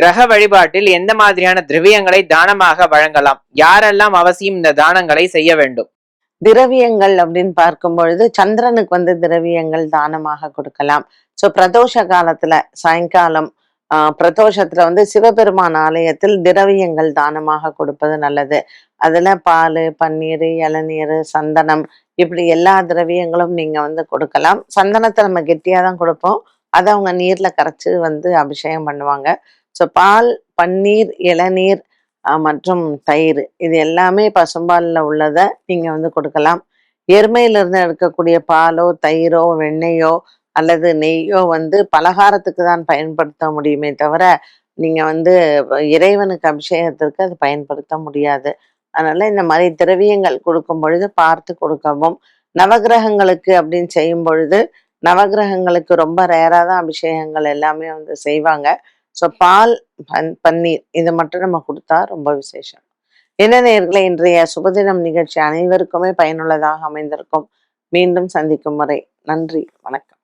கிரக வழிபாட்டில் எந்த மாதிரியான திரவியங்களை தானமாக வழங்கலாம்? யாரெல்லாம் அவசியம் இந்த தானங்களை செய்ய வேண்டும்? திரவியங்கள் அப்படின்னு பார்க்கும் பொழுது சந்திரனுக்கு வந்து திரவியங்கள் தானமாக கொடுக்கலாம். ஸோ பிரதோஷ காலத்துல சாயங்காலம் ஆஹ் பிரதோஷத்துல வந்து சிவபெருமான் ஆலயத்தில் திரவியங்கள் தானமாக கொடுப்பது நல்லது. அதுல பால் பன்னீர் இளநீர் சந்தனம் இப்படி எல்லா திரவியங்களும் நீங்க வந்து கொடுக்கலாம். சந்தனத்தை நம்ம கெட்டியாக தான் கொடுப்போம். அதை அவங்க நீர்ல கரைச்சு வந்து அபிஷேகம் பண்ணுவாங்க. ஸோ பால் பன்னீர் இளநீர் மற்றும் தயிர் இது எல்லாமே பசும்பாலில் உள்ளதை நீங்கள் வந்து கொடுக்கலாம். எருமையிலிருந்து எடுக்கக்கூடிய பாலோ தயிரோ வெண்ணெயோ அல்லது நெய்யோ வந்து பலகாரத்துக்கு தான் பயன்படுத்த முடியுமே தவிர நீங்க வந்து இறைவனுக்கு அபிஷேகத்திற்கு அது பயன்படுத்த முடியாது. அதனால இந்த மாதிரி திரவியங்கள் கொடுக்கும் பொழுது பார்த்து கொடுக்கவும் நவகிரகங்களுக்கு அப்படின்னு செய்யும் பொழுது நவகிரகங்களுக்கு ரொம்ப ரேராக தான் அபிஷேகங்கள் எல்லாமே வந்து செய்வாங்க. ஸோ பால் பன் பன்னீர் இது மட்டும் நம்ம கொடுத்தா ரொம்ப விசேஷம். என்ன நேர்களை இன்றைய சுபதினம் நிகழ்ச்சி அனைவருக்குமே பயனுள்ளதாக அமைந்திருக்கும். மீண்டும் சந்திக்கும் வரை நன்றி வணக்கம்.